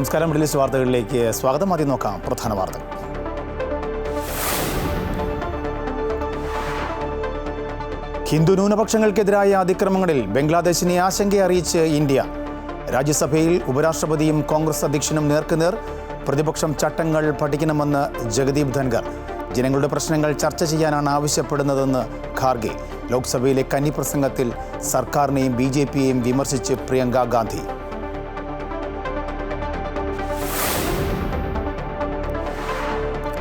നമസ്കാരം. Middle east വാർത്തകളിലേക്ക് സ്വാഗതം. ആദ്യം നോക്കാം പ്രധാന വാർത്തകൾ. ഹിന്ദു ന്യൂനപക്ഷങ്ങൾക്കെതിരായ അതിക്രമങ്ങളിൽ ബംഗ്ലാദേശിനെ ആശങ്ക അറിയിച്ച് ഇന്ത്യ. രാജ്യസഭയിൽ ഉപരാഷ്ട്രപതിയും കോൺഗ്രസ് അധ്യക്ഷനും നേർക്കുനേർ പ്രതിപക്ഷം ചട്ടങ്ങൾ പഠിക്കണമെന്ന് ജഗദീപ് ധൻഖർ. ജനങ്ങളുടെ പ്രശ്നങ്ങൾ ചർച്ച ചെയ്യാനാണ് ആവശ്യപ്പെടുന്നതെന്ന് ഖാർഗെ. ലോക്സഭയിലെ കന്നി പ്രസംഗത്തിൽ സർക്കാരിനെയും ബി ജെ പിയെയും വിമർശിച്ച് പ്രിയങ്ക ഗാന്ധി.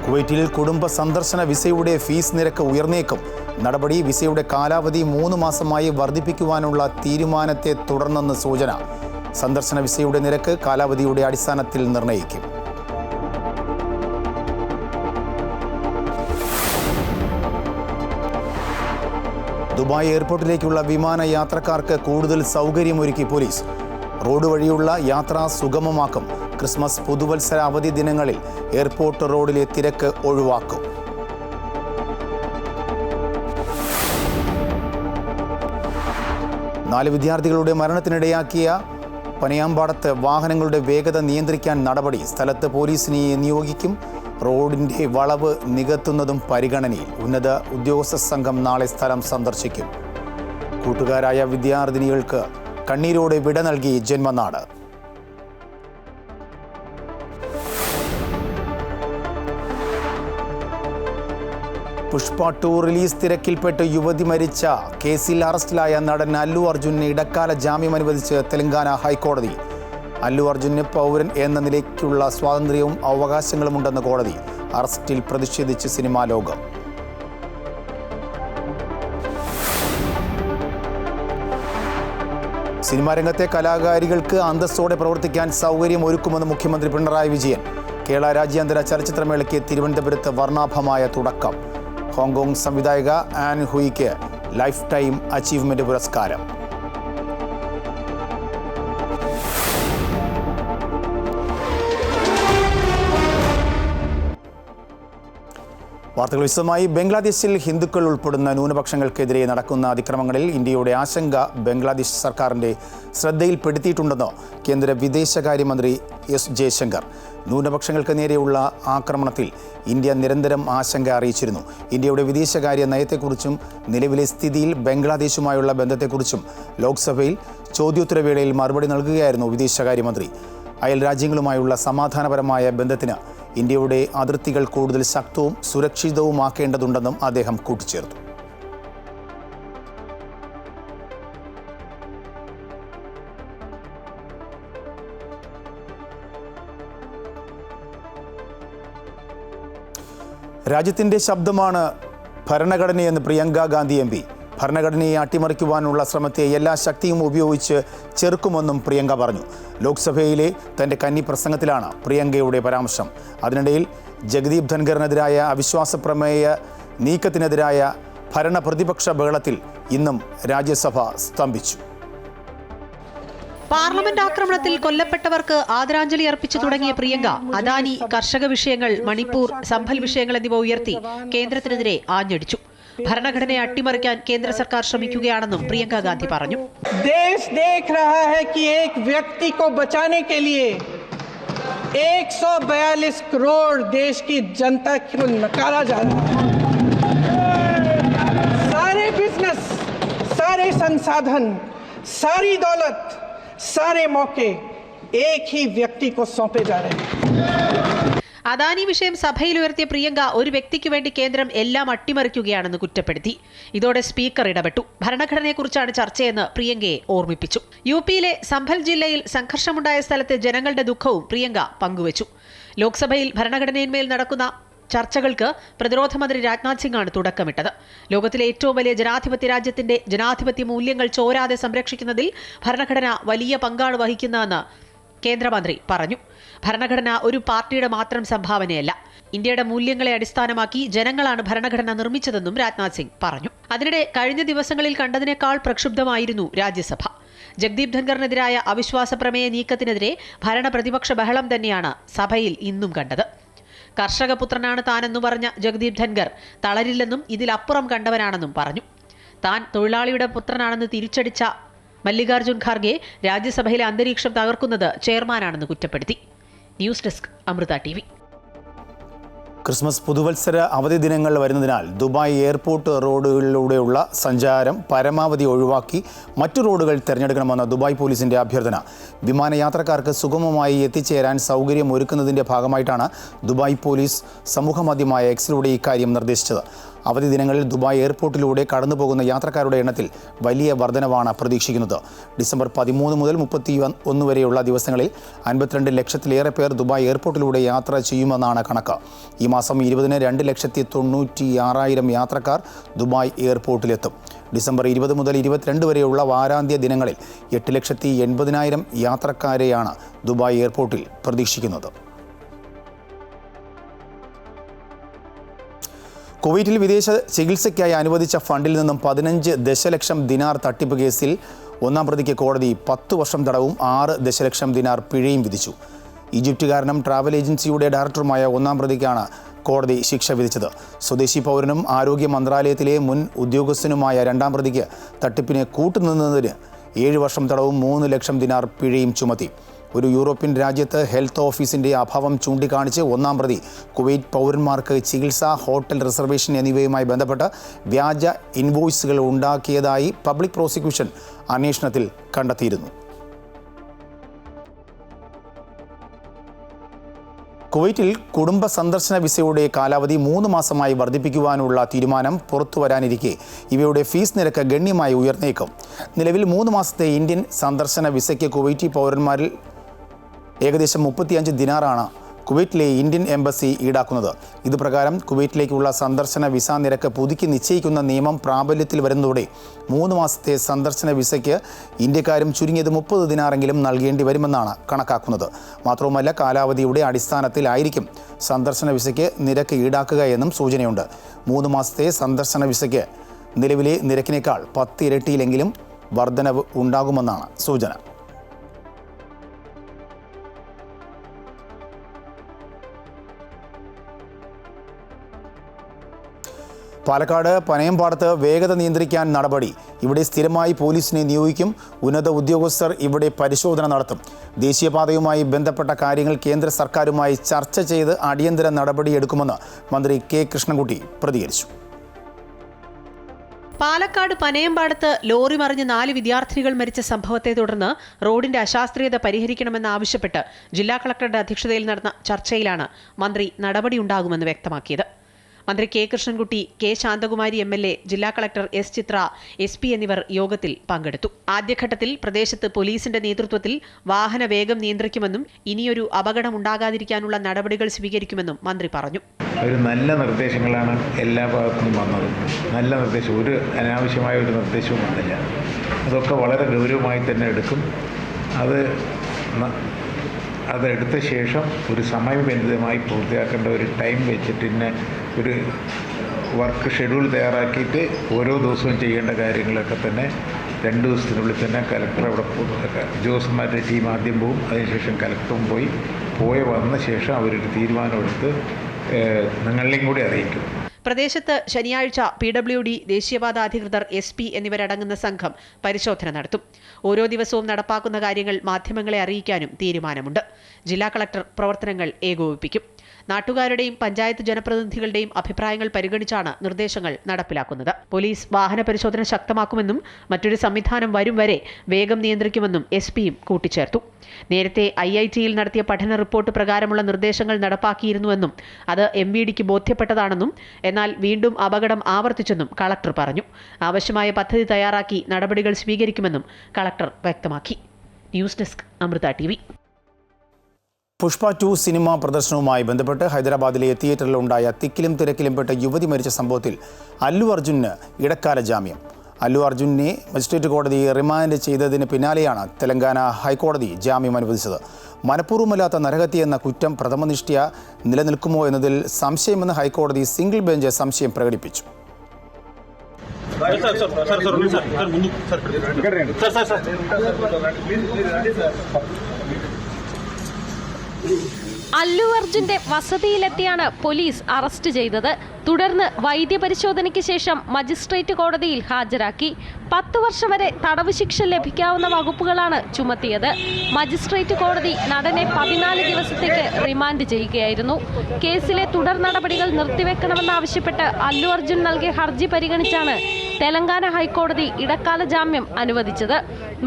കുവൈറ്റിൽ കുടുംബ സന്ദർശന വിസയുടെ ഫീസ് നിരക്ക് ഉയർന്നേക്കും. നടപടി വിസയുടെ കാലാവധി മൂന്ന് മാസമായി വർദ്ധിപ്പിക്കുവാനുള്ള തീരുമാനത്തെ തുടർന്നെന്ന് സൂചന. സന്ദർശന വിസയുടെ നിരക്ക് കാലാവധിയുടെ അടിസ്ഥാനത്തിൽ നിർണയിക്കും ദുബായ് എയർപോർട്ടിലേക്കുള്ള വിമാന യാത്രക്കാർക്ക് കൂടുതൽ സൗകര്യമൊരുക്കി പോലീസ്. റോഡ് വഴിയുള്ള യാത്ര സുഗമമാക്കും. ക്രിസ്മസ് പുതുവത്സര അവധി ദിനങ്ങളിൽ എയർപോർട്ട് റോഡിലെ തിരക്ക് ഒഴിവാക്കും. നാല് വിദ്യാർത്ഥികളുടെ മരണത്തിനിടയാക്കിയ പനയാമ്പാടത്ത് വാഹനങ്ങളുടെ വേഗത നിയന്ത്രിക്കാൻ നടപടി സ്ഥലത്ത് പോലീസിനെ നിയോഗിക്കും. റോഡിന്റെ വളവ് നികത്തുന്നതും പരിഗണനയിൽ ഉന്നത ഉദ്യോഗസ്ഥ സംഘം നാളെ സ്ഥലം സന്ദർശിക്കും. കൂട്ടുകാരായ വിദ്യാർത്ഥിനികൾക്ക് കണ്ണീരോടെ വിട നൽകി ജന്മനാട്. പുഷ്പ ടു റിലീസ് തിരക്കിൽപ്പെട്ട് യുവതി മരിച്ച കേസിൽ അറസ്റ്റിലായ നടൻ അല്ലു അർജുനെ ഇടക്കാല ജാമ്യം അനുവദിച്ച് തെലങ്കാന ഹൈക്കോടതി. അല്ലു അർജുന് പൗരൻ എന്ന നിലയ്ക്കുള്ള സ്വാതന്ത്ര്യവും അവകാശങ്ങളും ഉണ്ടെന്ന് കോടതി അറസ്റ്റിൽ പ്രതിഷേധിച്ച് സിനിമാ ലോകം. സിനിമാ രംഗത്തെ കലാകാരികൾക്ക് അന്തസ്സോടെ പ്രവർത്തിക്കാൻ സൗകര്യം ഒരുക്കുമെന്ന് മുഖ്യമന്ത്രി പിണറായി വിജയൻ. കേരള രാജ്യാന്തര ചലച്ചിത്രമേളയ്ക്ക് തിരുവനന്തപുരത്ത് വർണാഭമായ തുടക്കം. ഹോങ്കോങ് സംവിധായക ആൻ ഹുയിക്ക് ലൈഫ് ടൈം അച്ചീവ്മെന്റ് പുരസ്കാരം. വാർത്തകൾ വിശദമായി. ബംഗ്ലാദേശിൽ ഹിന്ദുക്കൾ ഉൾപ്പെടുന്ന ന്യൂനപക്ഷങ്ങൾക്കെതിരെ നടക്കുന്ന അതിക്രമങ്ങളിൽ ഇന്ത്യയുടെ ആശങ്ക ബംഗ്ലാദേശ് സർക്കാരിന്റെ ശ്രദ്ധയിൽപ്പെടുത്തിയിട്ടുണ്ടെന്ന് കേന്ദ്ര വിദേശകാര്യമന്ത്രി എസ് ജയശങ്കർ. ന്യൂനപക്ഷങ്ങൾക്ക് നേരെയുള്ള ആക്രമണത്തിൽ ഇന്ത്യ നിരന്തരം ആശങ്ക അറിയിച്ചിരുന്നു. ഇന്ത്യയുടെ വിദേശകാര്യ നയത്തെക്കുറിച്ചും നിലവിലെ സ്ഥിതിയിൽ ബംഗ്ലാദേശുമായുള്ള ബന്ധത്തെക്കുറിച്ചും ലോക്സഭയിൽ ചോദ്യോത്തരവേളയിൽ മറുപടി നൽകുകയായിരുന്നു വിദേശകാര്യമന്ത്രി. അയൽ രാജ്യങ്ങളുമായുള്ള സമാധാനപരമായ ബന്ധത്തിന് ഇന്ത്യയുടെ അതിർത്തികൾ കൂടുതൽ ശക്തവും സുരക്ഷിതവുമാക്കേണ്ടതുണ്ടെന്നും അദ്ദേഹം കൂട്ടിച്ചേർത്തു. രാജ്യത്തിന്റെ ശബ്ദമാണ് ഭരണഘടനയെന്ന് പ്രിയങ്ക ഗാന്ധി എം പി. ഭരണഘടനയെ അട്ടിമറിക്കുവാനുള്ള ശ്രമത്തെ എല്ലാ ശക്തിയും ഉപയോഗിച്ച് ചെറുക്കുമെന്നും പ്രിയങ്ക പറഞ്ഞു. ലോക്സഭയിലെ തന്റെ കന്നി പ്രസംഗത്തിലാണ് പ്രിയങ്കയുടെ പരാമർശം. അതിനിടയിൽ ജഗദീപ് ധൻഖറിനെതിരായ അവിശ്വാസ പ്രമേയ നീക്കത്തിനെതിരായ ഭരണ പ്രതിപക്ഷ ബഹളത്തിൽ ഇന്നും രാജ്യസഭ സ്തംഭിച്ചു. പാർലമെന്റ് ആക്രമണത്തിൽ കൊല്ലപ്പെട്ടവർക്ക് ആദരാഞ്ജലി അർപ്പിച്ചു തുടങ്ങിയ പ്രിയങ്ക അദാനി കർഷക വിഷയങ്ങൾ മണിപ്പൂർ സംഭൽ വിഷയങ്ങൾ എന്നിവ ഉയർത്തി കേന്ദ്രത്തിനെതിരെ ആഞ്ഞടിച്ചു ഭരണഘടനയെ അട്ടിമറിക്കാൻ കേന്ദ്ര സർക്കാർ ശ്രമിക്കുകയാണെന്നും പ്രിയങ്ക ഗാന്ധി പറഞ്ഞു देश देख रहा है कि एक व्यक्ति को बचाने के लिए 142 करोड़ देश की जनता को नकारा जा रहा है सारे बिजनेस सारे संसाधन सारी दौलत सारे मौके एक ही व्यक्ति को सौंपे जा रहे हैं അദാനി വിഷയം സഭയിൽ ഉയർത്തിയ പ്രിയങ്ക ഒരു വ്യക്തിക്ക് വേണ്ടി കേന്ദ്രം എല്ലാം അട്ടിമറിക്കുകയാണെന്ന് കുറ്റപ്പെടുത്തി ഇതോടെ സ്പീക്കർ ഇടപെട്ടു ഭരണഘടനയെക്കുറിച്ചാണ് ചർച്ചയെന്ന് പ്രിയങ്കയെ ഓർമ്മിപ്പിച്ചു യു പിയിലെ സംഭൽ ജില്ലയിൽ സംഘർഷമുണ്ടായ സ്ഥലത്തെ ജനങ്ങളുടെ ദുഃഖവും പ്രിയങ്ക പങ്കുവച്ചു ലോക്സഭയിൽ ഭരണഘടനയിന്മേൽ നടക്കുന്ന ചർച്ചകൾക്ക് പ്രതിരോധമന്ത്രി രാജ്നാഥ് സിംഗാണ് തുടക്കമിട്ടത്. ലോകത്തിലെ ഏറ്റവും വലിയ ജനാധിപത്യ രാജ്യത്തിന്റെ ജനാധിപത്യ മൂല്യങ്ങൾ ചോരാതെ സംരക്ഷിക്കുന്നതിൽ ഭരണഘടന വലിയ പങ്കാണ് വഹിക്കുന്നതെന്ന് കേന്ദ്രമന്ത്രി പറഞ്ഞു. ഭരണഘടന ഒരു പാർട്ടിയുടെ മാത്രം സംഭാവനയല്ല. ഇന്ത്യയുടെ മൂല്യങ്ങളെ അടിസ്ഥാനമാക്കി ജനങ്ങളാണ് ഭരണഘടന നിർമ്മിച്ചതെന്നും രാജ്നാഥ് സിംഗ് പറഞ്ഞു. അതിനിടെ കഴിഞ്ഞ ദിവസങ്ങളിൽ കണ്ടതിനേക്കാൾ പ്രക്ഷുബ്ധമായിരുന്നു രാജ്യസഭ. ജഗ്ദീപ് ധൻഖറിനെതിരായ അവിശ്വാസ പ്രമേയ നീക്കത്തിനെതിരെ ഭരണ പ്രതിപക്ഷ ബഹളം തന്നെയാണ് സഭയിൽ ഇന്നും കണ്ടത്. കർഷകപുത്രനാണ് താനെന്ന് പറഞ്ഞ ജഗദീപ് ധൻഗർ തളരില്ലെന്നും ഇതിലപ്പുറം കണ്ടവനാണെന്നും പറഞ്ഞു. താൻ തൊഴിലാളിയുടെ പുത്രനാണെന്ന് തിരിച്ചടിച്ച മല്ലികാർജുൻ ഖാർഗെ രാജ്യസഭയിലെ അന്തരീക്ഷം തകർക്കുന്നത് ചെയർമാനാണെന്ന് കുറ്റപ്പെടുത്തി. News desk Amrita T Christmas പുതുവത്സര അവധി ദിനങ്ങൾ വരുന്നതിനാൽ ദുബായ് എയർപോർട്ട് റോഡുകളിലൂടെയുള്ള സഞ്ചാരം പരമാവധി ഒഴിവാക്കി മറ്റു റോഡുകൾ തിരഞ്ഞെടുക്കണമെന്ന ദുബായ് പോലീസിന്റെ അഭ്യർത്ഥന. വിമാനയാത്രക്കാർക്ക് സുഗമമായി എത്തിച്ചേരാൻ സൗകര്യം ഒരുക്കുന്നതിന്റെ ഭാഗമായിട്ടാണ് ദുബായ് പോലീസ് സമൂഹമാധ്യമമായ എക്സിലൂടെ ഇക്കാര്യം നിർദ്ദേശിച്ചത്. അവധി ദിനങ്ങളിൽ ദുബായ് എയർപോർട്ടിലൂടെ കടന്നുപോകുന്ന യാത്രക്കാരുടെ എണ്ണത്തിൽ വലിയ വർധനവാണ് പ്രതീക്ഷിക്കുന്നത്. ഡിസംബർ പതിമൂന്ന് മുതൽ മുപ്പത്തി ഒന്ന് വരെയുള്ള ദിവസങ്ങളിൽ അൻപത്തിരണ്ട് ലക്ഷത്തിലേറെ പേർ ദുബായ് എയർപോർട്ടിലൂടെ യാത്ര ചെയ്യുമെന്നാണ് കണക്ക്. ഈ മാസം ഇരുപതിന് രണ്ട് ലക്ഷത്തി തൊണ്ണൂറ്റി ആറായിരം യാത്രക്കാർ ദുബായ് എയർപോർട്ടിലെത്തും. ഡിസംബർ ഇരുപത് മുതൽ ഇരുപത്തിരണ്ട് വരെയുള്ള വാരാന്ത്യ ദിനങ്ങളിൽ എട്ട് ലക്ഷത്തി എൺപതിനായിരം യാത്രക്കാരെയാണ് ദുബായ് എയർപോർട്ടിൽ പ്രതീക്ഷിക്കുന്നത്. കുവൈറ്റിൽ വിദേശ ചികിത്സയ്ക്കായി അനുവദിച്ച ഫണ്ടിൽ നിന്നും പതിനഞ്ച് ദശലക്ഷം ദിനാർ തട്ടിപ്പ് കേസിൽ ഒന്നാം പ്രതിക്ക് കോടതി പത്ത് വർഷം തടവും ആറ് ദശലക്ഷം ദിനാർ പിഴയും വിധിച്ചു. ഈജിപ്തുകാരനും ട്രാവൽ ഏജൻസിയുടെ ഡയറക്ടറുമായ ഒന്നാം പ്രതിക്കാണ് കോടതി ശിക്ഷ വിധിച്ചത്. സ്വദേശി പൗരനും ആരോഗ്യ മന്ത്രാലയത്തിലെ മുൻ ഉദ്യോഗസ്ഥനുമായ രണ്ടാം പ്രതിക്ക് തട്ടിപ്പിനെ കൂട്ടുനിന്നതിന് ഏഴ് വർഷം തടവും മൂന്ന് ലക്ഷം ദിനാർ പിഴയും ചുമത്തി. ഒരു യൂറോപ്യൻ രാജ്യത്ത് ഹെൽത്ത് ഓഫീസിന്റെ അഭാവം ചൂണ്ടിക്കാണിച്ച് ഒന്നാം പ്രതി കുവൈറ്റ് പൗരന്മാർക്ക് ചികിത്സ ഹോട്ടൽ റിസർവേഷൻ എന്നിവയുമായി ബന്ധപ്പെട്ട് വ്യാജ ഇൻവോയ്സുകൾ ഉണ്ടാക്കിയതായി പബ്ലിക് പ്രോസിക്യൂഷൻ അന്വേഷണത്തിൽ കണ്ടെത്തിയിരുന്നു. കുവൈറ്റിൽ കുടുംബ സന്ദർശന വിസയുടെ കാലാവധി മൂന്ന് മാസമായി വർദ്ധിപ്പിക്കുവാനുള്ള തീരുമാനം പുറത്തു വരാനിരിക്കെ ഇവയുടെ ഫീസ് നിരക്ക് ഗണ്യമായി ഉയർന്നേക്കും. നിലവിൽ മൂന്ന് മാസത്തെ ഇന്ത്യൻ സന്ദർശന വിസയ്ക്ക് കുവൈറ്റി പൗരന്മാരിൽ ഏകദേശം മുപ്പത്തിയഞ്ച് ദിനാറാണ് കുവൈറ്റിലെ ഇന്ത്യൻ എംബസി ഈടാക്കുന്നത്. ഇത് പ്രകാരം കുവൈറ്റിലേക്കുള്ള സന്ദർശന വിസ നിരക്ക് പുതുക്കി നിശ്ചയിക്കുന്ന നിയമം പ്രാബല്യത്തിൽ വരുന്നതോടെ മൂന്ന് മാസത്തെ സന്ദർശന വിസയ്ക്ക് ഇന്ത്യക്കാരും ചുരുങ്ങിയത് മുപ്പത് ദിനാറെങ്കിലും നൽകേണ്ടി വരുമെന്നാണ് കണക്കാക്കുന്നത്. മാത്രവുമല്ല കാലാവധിയുടെ അടിസ്ഥാനത്തിലായിരിക്കും സന്ദർശന വിസയ്ക്ക് നിരക്ക് ഈടാക്കുക എന്നും സൂചനയുണ്ട്. മൂന്ന് മാസത്തെ സന്ദർശന വിസയ്ക്ക് നിലവിലെ നിരക്കിനേക്കാൾ പത്ത് ഇരട്ടിയിലെങ്കിലും വർധനവ് ഉണ്ടാകുമെന്നാണ് സൂചന. പാലക്കാട് പനയംപാടത്ത് വേഗത നിയന്ത്രിക്കാൻ നടപടി. ഇവിടെ സ്ഥിരമായി പോലീസിനെ നിയോഗിക്കും. ഉന്നത ഉദ്യോഗസ്ഥർ ഇവിടെ പരിശോധന നടത്തും. ദേശീയപാതയുമായി ബന്ധപ്പെട്ട കാര്യങ്ങൾ കേന്ദ്ര സർക്കാരുമായി ചർച്ച ചെയ്ത് അടിയന്തര നടപടിയെടുക്കുമെന്ന് മന്ത്രി കെ കൃഷ്ണൻകുട്ടി പ്രതികരിച്ചു. പാലക്കാട് പനയമ്പാടത്ത് ലോറി മറിഞ്ഞ് നാല് വിദ്യാർത്ഥിനികൾ മരിച്ച സംഭവത്തെ തുടർന്ന് റോഡിന്റെ അശാസ്ത്രീയത പരിഹരിക്കണമെന്നാവശ്യപ്പെട്ട് ജില്ലാ കളക്ടറുടെ അധ്യക്ഷതയിൽ നടന്ന ചർച്ചയിലാണ് മന്ത്രി നടപടിയുണ്ടാകുമെന്ന് വ്യക്തമാക്കിയത്. മന്ത്രി K Krishnankutty K Shanthakumari M L A ജില്ലാ collector S Chithra S P എന്നിവർ യോഗത്തിൽ പങ്കെടുത്തു. ആദ്യഘട്ടത്തിൽ പ്രദേശത്ത് പോലീസിന്റെ നേതൃത്വത്തിൽ വാഹന വേഗം നിയന്ത്രിക്കുമെന്നും ഇനിയൊരു അപകടം ഉണ്ടാകാതിരിക്കാനുള്ള നടപടികൾ സ്വീകരിക്കുമെന്നും മന്ത്രി പറഞ്ഞു. ഒരു നല്ല നിർദ്ദേശങ്ങളാണ് എല്ലാ ഭാഗത്തു നിന്നും വന്നത്. നല്ല നിർദ്ദേശം ഒരു അനാവശ്യമായ ഒരു നിർദ്ദേശവും വന്നില്ല. അതൊക്കെ വളരെ ഗൗരവമായി തന്നെ എടുക്കും. അത് അതെടുത്ത ശേഷം ഒരു സമയബന്ധിതമായി പൂർത്തിയാക്കേണ്ട ഒരു ടൈം വെച്ചിട്ട് പിന്നെ ഒരു വർക്ക് ഷെഡ്യൂൾ തയ്യാറാക്കിയിട്ട് ഓരോ ദിവസവും ചെയ്യേണ്ട കാര്യങ്ങളൊക്കെ തന്നെ രണ്ട് ദിവസത്തിനുള്ളിൽ തന്നെ കലക്ടർ അവിടെ ഉദ്യോഗസ്ഥന്മാരുടെ ടീം ആദ്യം പോവും. അതിനുശേഷം കലക്ടറും പോയി. പോയി വന്ന ശേഷം അവരൊരു തീരുമാനമെടുത്ത് നിങ്ങളിലേയും കൂടി അറിയിക്കും. പ്രദേശത്ത് ശനിയാഴ്ച പി ഡബ്ല്യു ഡി ദേശീയപാത അധികൃതർ എസ് പി എന്നിവരടങ്ങുന്ന സംഘം പരിശോധന നടത്തും. ഓരോ ദിവസവും നടപ്പാക്കുന്ന കാര്യങ്ങൾ മാധ്യമങ്ങളെ അറിയിക്കാനും തീരുമാനമുണ്ട്. ജില്ലാ കളക്ടർ പ്രവർത്തനങ്ങൾ ഏകോപിപ്പിക്കും. നാട്ടുകാരുടെയും പഞ്ചായത്ത് ജനപ്രതിനിധികളുടെയും അഭിപ്രായങ്ങൾ പരിഗണിച്ചാണ് നിർദ്ദേശങ്ങൾ നടപ്പിലാക്കുന്നത്. പോലീസ് വാഹന പരിശോധന ശക്തമാക്കുമെന്നും മറ്റൊരു സംവിധാനം വരും വരെ വേഗം നിയന്ത്രിക്കുമെന്നും എസ് പിയും കൂട്ടിച്ചേർത്തു. നേരത്തെ ഐ ഐ ടിയിൽ നടത്തിയ പഠന റിപ്പോർട്ട് പ്രകാരമുള്ള നിർദ്ദേശങ്ങൾ നടപ്പാക്കിയിരുന്നുവെന്നും അത് എം വി ഡിക്ക് ബോധ്യപ്പെട്ടതാണെന്നും എന്നാൽ വീണ്ടും അപകടം ആവർത്തിച്ചെന്നും കളക്ടർ പറഞ്ഞു. ആവശ്യമായ പദ്ധതി തയ്യാറാക്കി നടപടികൾ സ്വീകരിക്കുമെന്നും കളക്ടർ വ്യക്തമാക്കി. News desk Amrita T Pushpa two cinema പ്രദർശനവുമായി ബന്ധപ്പെട്ട് ഹൈദരാബാദിലെ തിയേറ്ററിലുണ്ടായ തിക്കിലും തിരക്കിലും പെട്ട യുവതി മരിച്ച സംഭവത്തിൽ അല്ലു അർജുന് ഇടക്കാല ജാമ്യം അല്ലു അർജുനെ മജിസ്ട്രേറ്റ് കോടതി റിമാൻഡ് ചെയ്തതിന് പിന്നാലെയാണ് തെലങ്കാന ഹൈക്കോടതി ജാമ്യം അനുവദിച്ചത് മനഃപൂർവമല്ലാത്ത നരഹത്യ എന്ന കുറ്റം പ്രഥമനിഷ്ഠ്യ നിലനിൽക്കുമോ എന്നതിൽ സംശയമെന്ന് ഹൈക്കോടതി സിംഗിൾ ബെഞ്ച് സംശയം പ്രകടിപ്പിച്ചു അല്ലു അർജുന്റെ വസതിയിലെത്തിയാണ് പോലീസ് അറസ്റ്റ് ചെയ്തത്. തുടർന്ന് വൈദ്യപരിശോധനയ്ക്ക് ശേഷം മജിസ്ട്രേറ്റ് കോടതിയിൽ ഹാജരാക്കി. പത്ത് വർഷം വരെ തടവ് ശിക്ഷ ലഭിക്കാവുന്ന വകുപ്പുകളാണ് ചുമത്തിയത്. മജിസ്ട്രേറ്റ് കോടതി നടനെ പതിനാല് ദിവസത്തേക്ക് റിമാൻഡ് ചെയ്യുകയായിരുന്നു. കേസിലെ തുടർ നടപടികൾ നിർത്തിവെക്കണമെന്നാവശ്യപ്പെട്ട് അല്ലു അർജുൻ നൽകിയ ഹർജി പരിഗണിച്ചാണ് തെലങ്കാന ഹൈക്കോടതി ഇടക്കാല ജാമ്യം അനുവദിച്ചത്.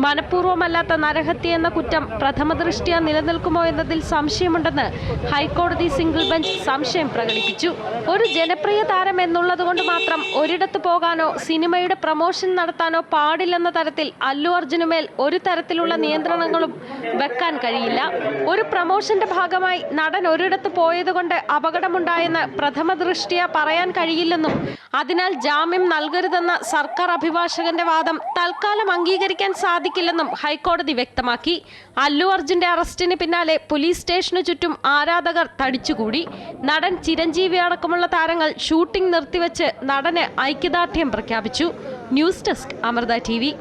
മനഃപൂർവമല്ലാത്ത നരഹത്യ എന്ന കുറ്റം പ്രഥമ ദൃഷ്ടിയ നിലനിൽക്കുമോ എന്നതിൽ സംശയമുണ്ടെന്ന് ഹൈക്കോടതി സിംഗിൾ ബെഞ്ച് സംശയം പ്രകടിപ്പിച്ചു. ഒരു ജനപ്രിയ താരം എന്നുള്ളതുകൊണ്ട് മാത്രം ഒരിടത്ത് പോകാനോ സിനിമയുടെ പ്രമോഷൻ നടത്താനോ പാടില്ലെന്ന തരത്തിൽ അല്ലു അർജുനുമേൽ ഒരു തരത്തിലുള്ള നിയന്ത്രണങ്ങളും വെക്കാൻ കഴിയില്ല. ഒരു പ്രമോഷന്റെ ഭാഗമായി നടൻ ഒരിടത്ത് പോയതുകൊണ്ട് അപകടമുണ്ടായെന്ന് പ്രഥമ ദൃഷ്ടിയ പറയാൻ കഴിയില്ലെന്നും അതിനാൽ ജാമ്യം നൽകരുതെന്ന സർക്കാർ അഭിഭാഷകന്റെ വാദം തൽക്കാലം അംഗീകരിക്കാൻ സാധിക്കില്ലെന്നും ഹൈക്കോടതി വ്യക്തമാക്കി. അല്ലു അർജുന്റെ അറസ്റ്റിന് പിന്നാലെ പോലീസ് സ്റ്റേഷനു ചുറ്റും ആരാധകർ തടിച്ചുകൂടി. നടൻ ചിരഞ്ജീവി അടക്കമുള്ള താരങ്ങൾ ഷൂട്ടിംഗ് നിർത്തിവെച്ച് നടന് ഐക്യദാർഢ്യം പ്രഖ്യാപിച്ചു. News desk Amrita T V.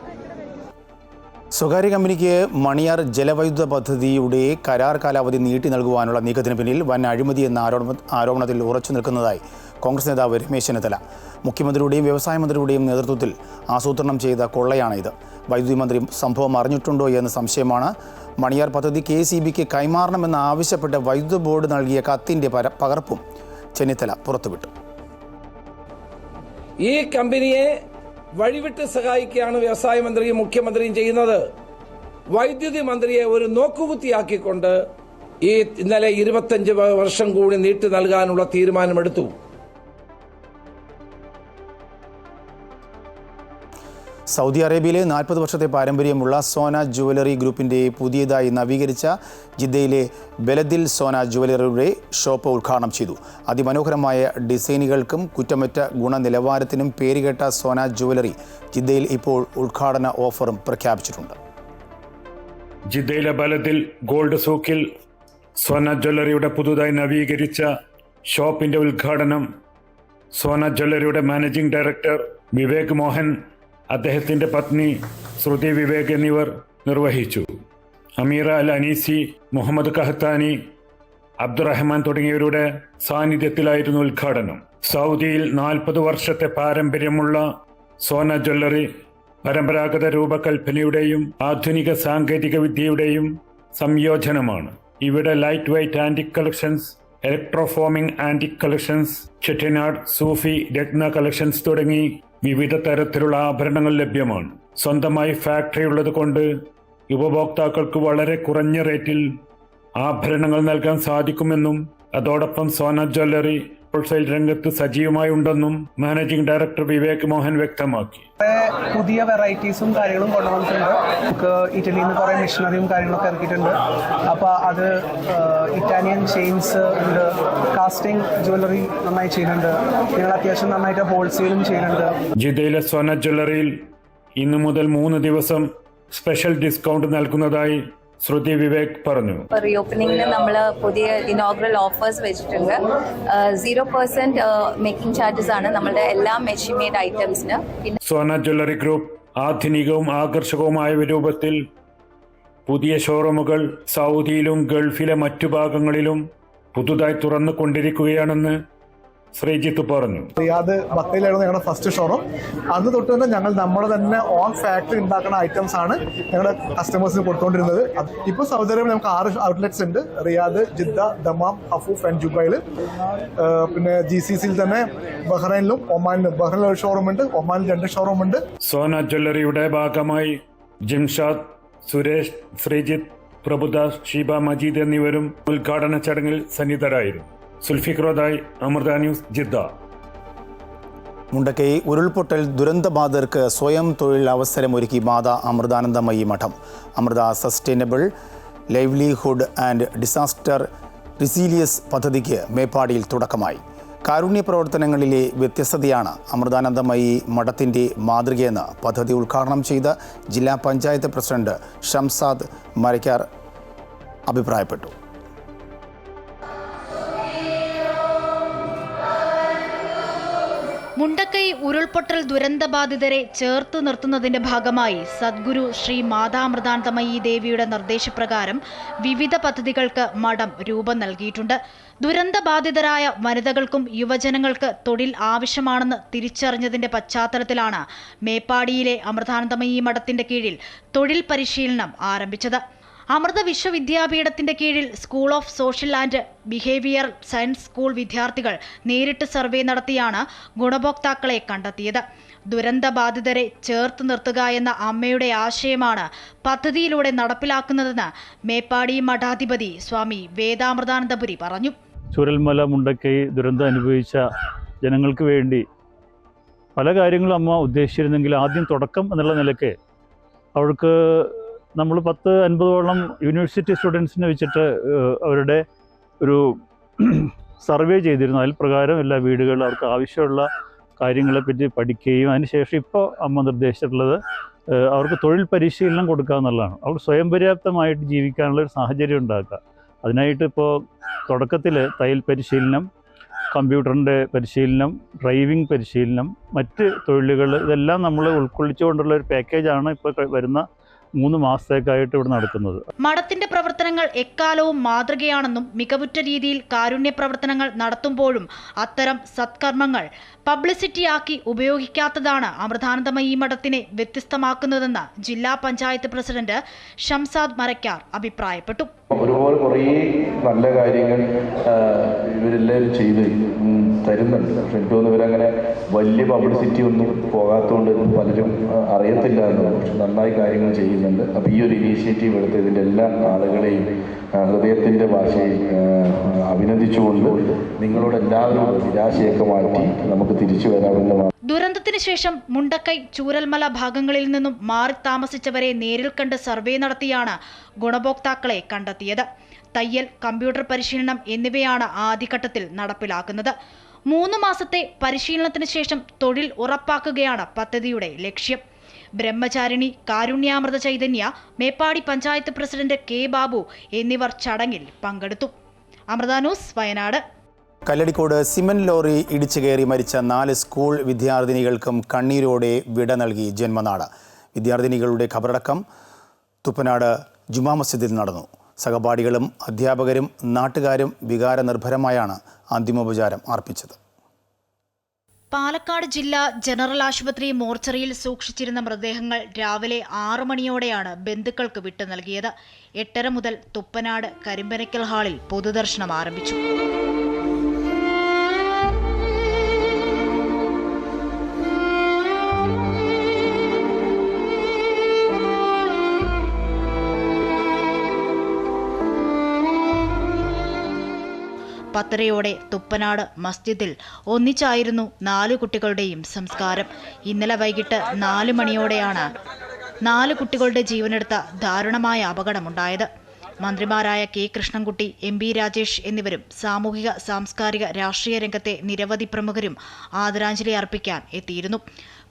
സ്വകാര്യ കമ്പനിക്ക് മണിയാർ ജലവൈദ്യുത പദ്ധതിയുടെ കരാർ കാലാവധി നീട്ടി നൽകുവാനുള്ള നീക്കത്തിന് പിന്നിൽ വൻ അഴിമതി എന്ന ആരോപണ ആരോപണത്തിൽ ഉറച്ചു നിൽക്കുന്നതായി കോൺഗ്രസ് നേതാവ് രമേശ് ചെന്നിത്തല. മുഖ്യമന്ത്രിയുടെയും വ്യവസായ മന്ത്രിയുടെയും നേതൃത്വത്തിൽ ആസൂത്രണം ചെയ്ത കൊള്ളയാണ് ഇത് വൈദ്യുതി മന്ത്രി സംഭവം അറിഞ്ഞിട്ടുണ്ടോ എന്ന സംശയമാണ്. മണിയാർ പദ്ധതി കെ സി ബിക്ക് കൈമാറണമെന്ന് ആവശ്യപ്പെട്ട് വൈദ്യുത ബോർഡ് നൽകിയ കത്തിന്റെ പര- പകർപ്പും ചെന്നിത്തല പുറത്തുവിട്ടു. ഈ കമ്പനിയെ വഴിവിട്ട് സഹായിക്കുകയാണ് വ്യവസായ മന്ത്രിയും മുഖ്യമന്ത്രിയും ചെയ്യുന്നത്. വൈദ്യുതി മന്ത്രിയെ ഒരു നോക്കുകുത്തിയാക്കിക്കൊണ്ട് ഈ ഇന്നലെ ഇരുപത്തഞ്ച് വർഷം കൂടി നീട്ടി നൽകാനുള്ള തീരുമാനമെടുത്തു. സൗദി അറേബ്യയിലെ നാൽപ്പത് വർഷത്തെ പാരമ്പര്യമുള്ള സോന ജുവലറി ഗ്രൂപ്പിന്റെ പുതിയതായി നവീകരിച്ച ജിദ്ദയിലെ ബലദിൽ സോന ജുവലറിയുടെ ഷോപ്പ് ഉദ്ഘാടനം ചെയ്തു. അതിമനോഹരമായ ഡിസൈനുകൾക്കും കുറ്റമറ്റ ഗുണനിലവാരത്തിനും പേരുകേട്ട സോന ജുവലറി ജിദ്ദയിൽ ഇപ്പോൾ ഉദ്ഘാടന ഓഫറും പ്രഖ്യാപിച്ചിട്ടുണ്ട്. ജിദ്ദയിലെ ബലദിൽ ഗോൾഡ് സൂക്കിൽ സോന ജ്വല്ലറിയുടെ പുതുതായി നവീകരിച്ച ഷോപ്പിന്റെ ഉദ്ഘാടനം സോന ജ്വല്ലറിയുടെ മാനേജിംഗ് ഡയറക്ടർ വിവേക് മോഹൻ അദ്ദേഹത്തിന്റെ പത്നി ശ്രുതി വിവേക് എന്നിവർ നിർവഹിച്ചു. അമീറ അൽ അനീസി മുഹമ്മദ് കഹത്താനി അബ്ദുറഹ്മാൻ തുടങ്ങിയവരുടെ സാന്നിധ്യത്തിലായിരുന്നു ഉദ്ഘാടനം. സൗദിയിൽ നാൽപ്പത് വർഷത്തെ പാരമ്പര്യമുള്ള സോന ജ്വല്ലറി പരമ്പരാഗത രൂപകൽപ്പനയുടെയും ആധുനിക സാങ്കേതിക വിദ്യയുടെയും സംയോജനമാണ്. ഇവിടെ light weight antique collections electroforming antique collections Chettinad Sufi Ratna collections തുടങ്ങി വിവിധ തരത്തിലുള്ള ആഭരണങ്ങൾ ലഭ്യമാണ്. സ്വന്തമായി ഫാക്ടറി ഉള്ളതുകൊണ്ട് ഉപഭോക്താക്കൾക്ക് വളരെ കുറഞ്ഞ റേറ്റിൽ ആഭരണങ്ങൾ നൽകാൻ സാധിക്കുമെന്നും അതോടൊപ്പം സോന ജ്വല്ലറി ഹോൾസെയിൽ രംഗത്ത് സജീവമായി ഉണ്ടെന്നും മാനേജിംഗ് ഡയറക്ടർ വിവേക് മോഹൻ വ്യക്തമാക്കി. പുതിയ വെറൈറ്റീസും കാര്യങ്ങളും കൊണ്ടുവന്നിട്ടുണ്ട്. നമുക്ക് ഇറ്റലിയിൽ നിന്ന് കുറേ മെഷീനറിയും കാര്യങ്ങളൊക്കെ ഇറക്കിയിട്ടുണ്ട്. അപ്പോൾ അത് ഇറ്റാലിയൻ ചെയിൻസ് ഉണ്ട്. കാസ്റ്റിംഗ് ജ്വല്ലറി നന്നായി ചെയ്യുന്നുണ്ട്. ഞങ്ങൾ അത്യാവശ്യം നന്നായിട്ട് ഹോൾസെയിലും ചെയ്യുന്നുണ്ട്. ജിദ്ദയിലെ സ്വന ജ്വല്ലറിയിൽ ഇന്നു മുതൽ മൂന്ന് ദിവസം സ്പെഷ്യൽ ഡിസ്കൗണ്ട് നൽകുന്നതായി ശ്രുതി വിവേക് പറഞ്ഞു. റീ ഓപ്പണിംഗിന് നമ്മൾ പുതിയ ഇനോഗ്രൽ ഓഫേഴ്സ് വെച്ചിട്ടുണ്ട്. സീറോ പെർസെന്റ് മേക്കിംഗ് ചാർജസ് ആണ് നമ്മളുടെ എല്ലാ മെഷീൻ മെയ്ഡ് ഐറ്റംസിന് പിന്നെ സോന ജ്വല്ലറി ഗ്രൂപ്പ് ആധുനികവും ആകർഷകവുമായ രൂപത്തിൽ പുതിയ ഷോറൂമുകൾ സൗദിയിലും ഗൾഫിലെ മറ്റു ഭാഗങ്ങളിലും പുതുതായി തുറന്നു കൊണ്ടിരിക്കുകയാണെന്ന് ശ്രീജിത്ത് പറഞ്ഞു. റിയാദ് ബത്തയിലായിരുന്നു ഞങ്ങളുടെ ഫസ്റ്റ് ഷോറൂം അന്ന് തൊട്ട് തന്നെ ഞങ്ങൾ നമ്മുടെ തന്നെ ഓൺ ഫാക്ടറി ഉണ്ടാക്കുന്ന ഐറ്റംസ് ആണ് ഞങ്ങളുടെ കസ്റ്റമേഴ്സിന് കൊടുത്തുകൊണ്ടിരുന്നത് ഇപ്പോൾ സൗദി അറേബ്യ നമുക്ക് ആറ് ഔട്ട്ലെറ്റ്സ് ഉണ്ട്. Riyadh Jeddah Dammam Hofuf and Jubail പിന്നെ ജി സി സിയിൽ തന്നെ ബഹ്റൈനിലും ഒമാനിലും. ബഹ്റൈനിൽ ഒരു ഷോറൂം ഉണ്ട് ഒമാനിൽ രണ്ട് ഷോറൂം ഉണ്ട്. സോന ജ്വല്ലറിയുടെ ഭാഗമായി ജിംഷാദ് സുരേഷ് ശ്രീജിത്ത് പ്രഭുദാസ് ഷീബ മജീദ് എന്നിവരും ഉദ്ഘാടന ചടങ്ങിൽ സന്നിധരായിരുന്നു. സുൽഫിഖ്രോദായ് അമൃത ന്യൂസ് ജിദ്ദ. മുണ്ടക്കൈ ഉരുൾപൊട്ടൽ ദുരന്തബാധിതർക്ക് സ്വയം തൊഴിൽ അവസരമൊരുക്കി മാതാ അമൃതാനന്ദമയി മഠം. Amrita sustainable livelihood and disaster resilience പദ്ധതിക്ക് മേപ്പാടിയിൽ തുടക്കമായി. കാരുണ്യ പ്രവർത്തനങ്ങളിലെ വ്യത്യസ്തതയാണ് അമൃതാനന്ദമയി മഠത്തിന്റെ മാതൃകയെന്ന് പദ്ധതി ഉദ്ഘാടനം ചെയ്ത ജില്ലാ പഞ്ചായത്ത് പ്രസിഡന്റ് ഷംസാദ് മരക്കാർ അഭിപ്രായപ്പെട്ടു. മുണ്ടക്കൈ ഉരുൾപൊട്ടൽ ദുരന്തബാധിതരെ ചേർത്ത് നിർത്തുന്നതിന്റെ ഭാഗമായി സദ്ഗുരു ശ്രീ മാതാമൃതാന്തമയി ദേവിയുടെ നിർദ്ദേശപ്രകാരം വിവിധ പദ്ധതികൾക്ക് മഠം രൂപം നൽകിയിട്ടുണ്ട്. ദുരന്തബാധിതരായ വനിതകൾക്കും യുവജനങ്ങൾക്ക് തൊഴിൽ ആവശ്യമാണെന്ന് തിരിച്ചറിഞ്ഞതിന്റെ പശ്ചാത്തലത്തിലാണ് മേപ്പാടിയിലെ അമൃതാനന്ദമയി മഠത്തിന്റെ കീഴിൽ തൊഴിൽ പരിശീലനം ആരംഭിച്ചത്. അമൃത വിശ്വവിദ്യാപീഠത്തിന്റെ കീഴിൽ school of social and behaviour science school വിദ്യാർത്ഥികൾ നേരിട്ട് സർവേ നടത്തിയാണ് ഗുണഭോക്താക്കളെ കണ്ടെത്തിയത്. ദുരന്തബാധിതരെ ചേർത്ത് നിർത്തുക എന്ന അമ്മയുടെ ആശയമാണ് പദ്ധതിയിലൂടെ നടപ്പിലാക്കുന്നതെന്ന് മേപ്പാടി മഠാധിപതി സ്വാമി വേദാമൃതാനന്ദപുരി പറഞ്ഞു. ചുരൽമല മുണ്ടക്കൈ ദുരന്തം അനുഭവിച്ച ജനങ്ങൾക്ക് വേണ്ടി പല കാര്യങ്ങളും അമ്മ ഉദ്ദേശിച്ചിരുന്നെങ്കിൽ ആദ്യം തുടക്കം എന്നുള്ള നിലയ്ക്ക് അവൾക്ക് നമ്മൾ പത്ത് അൻപതോളം യൂണിവേഴ്സിറ്റി സ്റ്റുഡൻസിനെ വെച്ചിട്ട് അവരുടെ ഒരു സർവേ ചെയ്തിരുന്നു. അതിൽ പ്രകാരം എല്ലാ വീടുകളിലും അവർക്ക് ആവശ്യമുള്ള കാര്യങ്ങളെപ്പറ്റി പഠിക്കുകയും അതിനുശേഷം ഇപ്പോൾ അമ്മ നിർദ്ദേശിച്ചിട്ടുള്ളത് അവർക്ക് തൊഴിൽ പരിശീലനം കൊടുക്കുക എന്നുള്ളതാണ്. അവർ സ്വയം പര്യാപ്തമായിട്ട് ജീവിക്കാനുള്ള ഒരു സാഹചര്യം ഉണ്ടാക്കുക. അതിനായിട്ട് ഇപ്പോൾ തുടക്കത്തിൽ തയ്യൽ പരിശീലനം കമ്പ്യൂട്ടറിന്റെ പരിശീലനം ഡ്രൈവിംഗ് പരിശീലനം മറ്റ് തൊഴിലുകൾ ഇതെല്ലാം നമ്മൾ ഉൾക്കൊള്ളിച്ചുകൊണ്ടുള്ള ഒരു പാക്കേജാണ് ഇപ്പോൾ വരുന്ന മൂന്ന് മാസത്തേക്കായിട്ട് ഇവിടെ നടക്കുന്നത്. മഠത്തിന്റെ പ്രവർത്തനങ്ങൾ എക്കാലവും മാതൃകയാണെന്നും മികവുറ്റ രീതിയിൽ കാരുണ്യ പ്രവർത്തനങ്ങൾ നടത്തുമ്പോഴും അത്തരം സത്കർമ്മങ്ങൾ പബ്ലിസിറ്റിയാക്കി ഉപയോഗിക്കാത്തതാണ് അമൃതാനന്ദമയി മഠത്തിനെ വ്യത്യസ്തമാക്കുന്നതെന്ന് ജില്ലാ പഞ്ചായത്ത് പ്രസിഡന്റ് ഷംസാദ് മരക്കാർ അഭിപ്രായപ്പെട്ടു. ഒരുപോലെ കുറേ നല്ല കാര്യങ്ങൾ ഇവരെല്ലാവരും ചെയ്ത്. തരുന്നുണ്ട്. പക്ഷെ എനിക്ക് തോന്നുന്നു വലിയ പബ്ലിസിറ്റി ഒന്നും പോകാത്തതുകൊണ്ട് പലരും അറിയത്തില്ല എന്നുള്ളത് പക്ഷെ നന്നായി കാര്യങ്ങൾ ചെയ്യുന്നുണ്ട്. അപ്പോൾ ഈ ഒരു ഇനീഷ്യേറ്റീവ് എടുത്ത് ഇതിന്റെ എല്ലാ ആളുകളെയും ഹൃദയത്തിന്റെ ഭാഷയിൽ അഭിനന്ദിച്ചുകൊണ്ട് നിങ്ങളോട് എല്ലാവരും നിരാശയൊക്കെ മാറ്റി നമുക്ക് തിരിച്ചു വരാമെന്ന് ദുരന്തത്തിന് ശേഷം മുണ്ടക്കൈ ചൂരൽമല ഭാഗങ്ങളിൽ നിന്നും മാറി താമസിച്ചവരെ നേരിൽ കണ്ട് സർവേ നടത്തിയാണ് ഗുണഭോക്താക്കളെ കണ്ടെത്തിയത്. തയ്യൽ കമ്പ്യൂട്ടർ പരിശീലനം എന്നിവയാണ് ആദ്യഘട്ടത്തിൽ നടപ്പിലാക്കുന്നത്. മൂന്ന് മാസത്തെ പരിശീലനത്തിന് ശേഷം തൊഴിൽ ഉറപ്പാക്കുകയാണ് പദ്ധതിയുടെ ലക്ഷ്യം. ബ്രഹ്മചാരിണി കാരുണ്യാമൃത ചൈതന്യ മേപ്പാടി പഞ്ചായത്ത് പ്രസിഡന്റ് കെ ബാബു എന്നിവർ ചടങ്ങിൽ പങ്കെടുത്തു. Amrita news Wayanad. Kalladikode cement lorry ഇടിച്ചു കയറി മരിച്ച നാല് സ്കൂൾ വിദ്യാർത്ഥിനികൾക്കും കണ്ണീരോടെ വിട നൽകി ജന്മനാട്. വിദ്യാർത്ഥിനികളുടെ ഖബറടക്കം തുപ്പനാട് ജുമാ മസ്ജിദിൽ നടന്നു. സഹപാഠികളും അധ്യാപകരും നാട്ടുകാരും വികാരനിർഭരമായാണ് അന്തിമോപചാരം അർപ്പിച്ചത്. പാലക്കാട് ജില്ലാ ജനറൽ ആശുപത്രി മോർച്ചറിയിൽ സൂക്ഷിച്ചിരുന്ന മൃതദേഹങ്ങൾ രാവിലെ ആറു മണിയോടെയാണ് ബന്ധുക്കൾക്ക് വിട്ടു നൽകിയത്. എട്ടര മുതൽ തുപ്പനാട് കരിമ്പനക്കൽ ഹാളിൽ പൊതുദർശനം ആരംഭിച്ചു. പത്തരയോടെ തുപ്പനാട് മസ്ജിദിൽ ഒന്നിച്ചായിരുന്നു നാലു കുട്ടികളുടെയും സംസ്കാരം. ഇന്നലെ വൈകിട്ട് നാല് മണിയോടെയാണ് നാല് കുട്ടികളുടെ ജീവനെടുത്ത ദാരുണമായ അപകടമുണ്ടായത്. മന്ത്രിമാരായ K Krishnankutty M B Rajesh എന്നിവരും സാമൂഹിക സാംസ്കാരിക രാഷ്ട്രീയ രംഗത്തെ നിരവധി പ്രമുഖരും ആദരാഞ്ജലി അർപ്പിക്കാൻ എത്തിയിരുന്നു.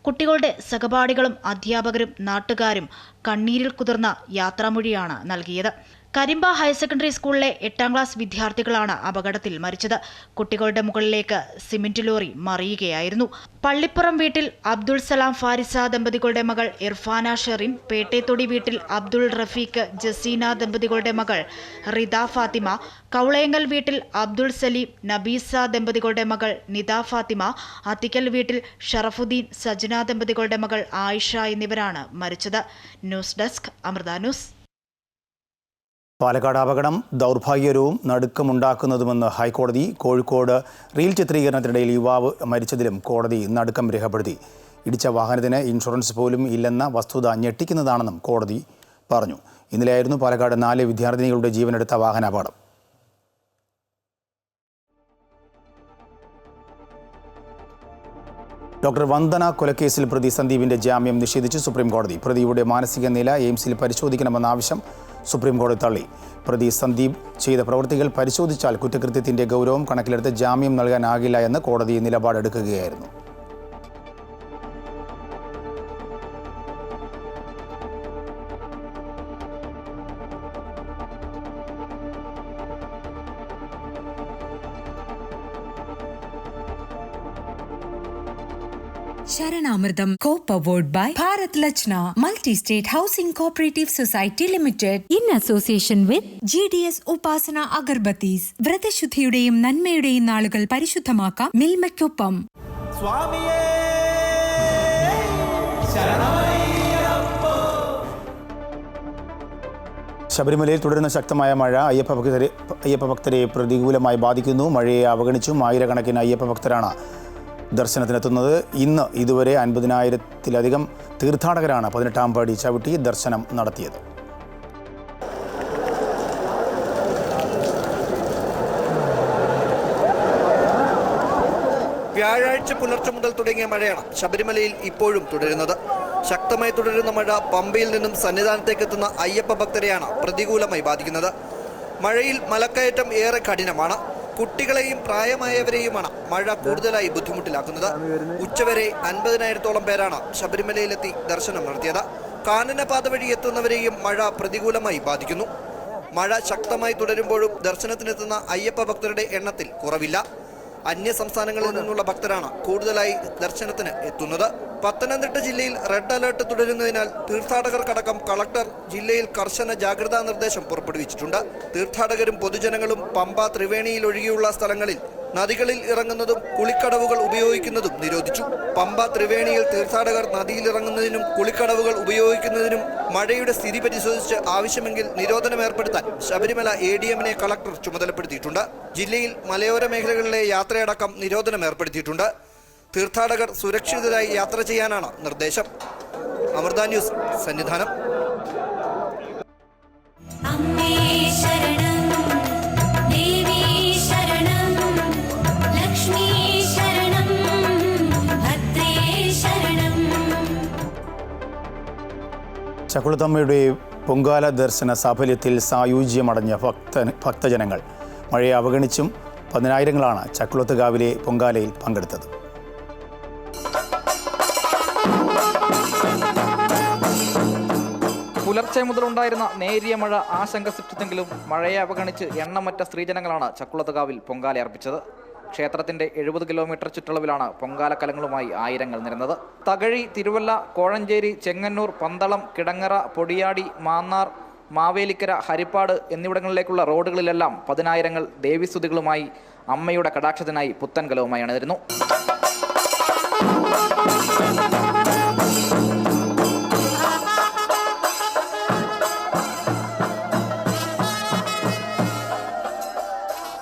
കുട്ടികളുടെ സഹപാഠികളും അധ്യാപകരും നാട്ടുകാരും കണ്ണീരിൽ കുതിർന്ന യാത്രാമൊഴിയാണ് നൽകിയത്. കരിമ്പ ഹയർ സെക്കൻഡറി സ്കൂളിലെ എട്ടാം ക്ലാസ് വിദ്യാർത്ഥികളാണ് അപകടത്തിൽ മരിച്ചത്. കുട്ടികളുടെ മുകളിലേക്ക് സിമന്റ് ലോറി മറിയുകയായിരുന്നു. പള്ളിപ്പുറം വീട്ടിൽ അബ്ദുൾ സലാം ഫാരിസ ദമ്പതികളുടെ മകൾ ഇർഫാന ഷെറിൻ പേട്ടേത്തൊടി വീട്ടിൽ അബ്ദുൾ റഫീഖ് ജസീന ദമ്പതികളുടെ മകൾ റിദ ഫാത്തിമ കൗളയങ്ങൽ വീട്ടിൽ അബ്ദുൾ സലീം നബീസ ദമ്പതികളുടെ മകൾ നിദ ഫാത്തിമ അത്തിക്കൽ വീട്ടിൽ ഷറഫുദ്ദീൻ സജന ദമ്പതികളുടെ മകൾ ആയിഷ എന്നിവരാണ് മരിച്ചത്. News desk Amrita news. Palakkad അപകടം ദൗർഭാഗ്യകരവും നടുക്കമുണ്ടാക്കുന്നതുമെന്ന് ഹൈക്കോടതി കോഴിക്കോട് റീൽ ചിത്രീകരണത്തിനിടയിൽ യുവാവ് മരിച്ചതിലും കോടതി നടുക്കം രേഖപ്പെടുത്തി. ഇടിച്ച വാഹനത്തിന് ഇൻഷുറൻസ് പോലും ഇല്ലെന്ന വസ്തുത ഞെട്ടിക്കുന്നതാണെന്നും കോടതി പറഞ്ഞു. ഇന്നലെയായിരുന്നു പാലക്കാട് നാല് വിദ്യാർത്ഥിനികളുടെ ജീവനെടുത്ത വാഹനാപകടം. ഡോക്ടർ വന്ദന കൊലക്കേസിൽ പ്രതി സന്ദീപിന്റെ ജാമ്യം നിഷേധിച്ച് സുപ്രീംകോടതി. പ്രതിയുടെ മാനസിക നില എയിംസിൽ പരിശോധിക്കണമെന്ന ആവശ്യം സുപ്രീം കോടതി തള്ളി. പ്രതി സന്ദീപ് ചെയ്ത പ്രവൃത്തികൾ പരിശോധിച്ചാൽ കുറ്റകൃത്യത്തിന്റെ ഗൗരവം കണക്കിലെടുത്ത് ജാമ്യം നൽകാനാകില്ല എന്ന് കോടതി നിലപാടെടുക്കുകയായിരുന്നു. Amritam co-op award by Bharat Lakshna multi state housing cooperative society limited in association with G D S Upasana agarbattis വ്രതശുദ്ധിയുടെയും നന്മയുടെയും നാളുകൾ പരിശുദ്ധമാക്കാം മിൽമയ്ക്കൊപ്പം. ശബരിമലയിൽ തുടരുന്ന ശക്തമായ മഴ അയ്യപ്പ ഭക്തരെ അയ്യപ്പ ഭക്തരെ പ്രതികൂലമായി ബാധിക്കുന്നു. മഴയെ അവഗണിച്ചും ആയിരക്കണക്കിന് അയ്യപ്പ ഭക്തരാണ് ദർശനത്തിനെത്തുന്നത് ഇന്ന് ഇതുവരെ അൻപതിനായിരത്തിലധികം തീർത്ഥാടകരാണ് പതിനെട്ടാം പടി ചവിട്ടി ദർശനം നടത്തിയത്. വ്യാഴാഴ്ച പുലർച്ചെ മുതൽ തുടങ്ങിയ മഴയാണ് ശബരിമലയിൽ ഇപ്പോഴും തുടരുന്നത്. ശക്തമായി തുടരുന്ന മഴ പമ്പയിൽ നിന്നും സന്നിധാനത്തേക്ക് എത്തുന്ന അയ്യപ്പ ഭക്തരെയാണ് പ്രതികൂലമായി ബാധിക്കുന്നത്. മഴയിൽ മലക്കയറ്റം ഏറെ കഠിനമാണ്. കുട്ടികളെയും പ്രായമായവരെയുമാണ് മഴ കൂടുതലായി ബുദ്ധിമുട്ടിലാക്കുന്നത്. ഉച്ചവരെ അൻപതിനായിരത്തോളം പേരാണ് ശബരിമലയിലെത്തി ദർശനം നടത്തിയത്. കാനനപാത വഴി എത്തുന്നവരെയും മഴ പ്രതികൂലമായി ബാധിക്കുന്നു. മഴ ശക്തമായി തുടരുമ്പോഴും ദർശനത്തിനെത്തുന്ന അയ്യപ്പ ഭക്തരുടെ എണ്ണത്തിൽ കുറവില്ല. അന്യ സംസ്ഥാനങ്ങളിൽ നിന്നുള്ള ഭക്തരാണ് കൂടുതലായി ദർശനത്തിന് എത്തുന്നത്. പത്തനംതിട്ട ജില്ലയിൽ റെഡ് അലർട്ട് തുടരുന്നതിനാൽ തീർത്ഥാടകർക്കടക്കം കളക്ടർ ജില്ലയിൽ കർശന ജാഗ്രതാ നിർദ്ദേശം പുറപ്പെടുവിച്ചിട്ടുണ്ട്. തീർത്ഥാടകരും പൊതുജനങ്ങളും പമ്പ ത്രിവേണിയിൽ ഒഴികെയുള്ള സ്ഥലങ്ങളിൽ നദികളിൽ ഇറങ്ങുന്നതും കുളിക്കടവുകൾ ഉപയോഗിക്കുന്നതും നിരോധിച്ചു. പമ്പ ത്രിവേണിയിൽ തീർത്ഥാടകർ നദിയിൽ ഇറങ്ങുന്നതിനും കുളിക്കടവുകൾ ഉപയോഗിക്കുന്നതിനും മഴയുടെ സ്ഥിതി പരിശോധിച്ച് ആവശ്യമെങ്കിൽ നിരോധനം ഏർപ്പെടുത്താൻ ശബരിമല എ ഡി എമ്മിനെ കളക്ടർ ചുമതലപ്പെടുത്തിയിട്ടുണ്ട്. ജില്ലയിൽ മലയോര മേഖലകളിലെ യാത്രയടക്കം നിരോധനം ഏർപ്പെടുത്തിയിട്ടുണ്ട്. തീർത്ഥാടകർ സുരക്ഷിതരായി യാത്ര ചെയ്യാനാണ് നിർദ്ദേശം. അമൃത ന്യൂസ് സന്നിധാനം. ചക്കുളത്തമ്മയുടെ പൊങ്കാല ദർശന സാഫല്യത്തിൽ സായുജ്യമടഞ്ഞ ഭക്ത ഭക്തജനങ്ങൾ. മഴയെ അവഗണിച്ചും പതിനായിരങ്ങളാണ് ചക്കുളത്തുകാവിലെ പൊങ്കാലയിൽ പങ്കെടുത്തത്. പുലർച്ചെ മുതലുണ്ടായിരുന്ന നേരിയ മഴ ആശങ്ക സൃഷ്ടിച്ചെങ്കിലും മഴയെ അവഗണിച്ച് എണ്ണമറ്റ സ്ത്രീജനങ്ങളാണ് ചക്കുളത്തുകാവിൽ പൊങ്കാല അർപ്പിച്ചത്. ക്ഷേത്രത്തിന്റെ എഴുപത് കിലോമീറ്റർ ചുറ്റളവിലാണ് പൊങ്കാല കലങ്ങളുമായി ആയിരങ്ങൾ നിരന്നത്. തകഴി തിരുവല്ല കോഴഞ്ചേരി ചെങ്ങന്നൂർ പന്തളം കിടങ്ങറ പൊടിയാടി മാന്നാർ മാവേലിക്കര ഹരിപ്പാട് എന്നിവിടങ്ങളിലേക്കുള്ള റോഡുകളിലെല്ലാം പതിനായിരങ്ങൾ ദേവീസ്തുതികളുമായി അമ്മയുടെ കടാക്ഷത്തിനായി പുത്തൻ കലവുമായി അണിനിരുന്നു.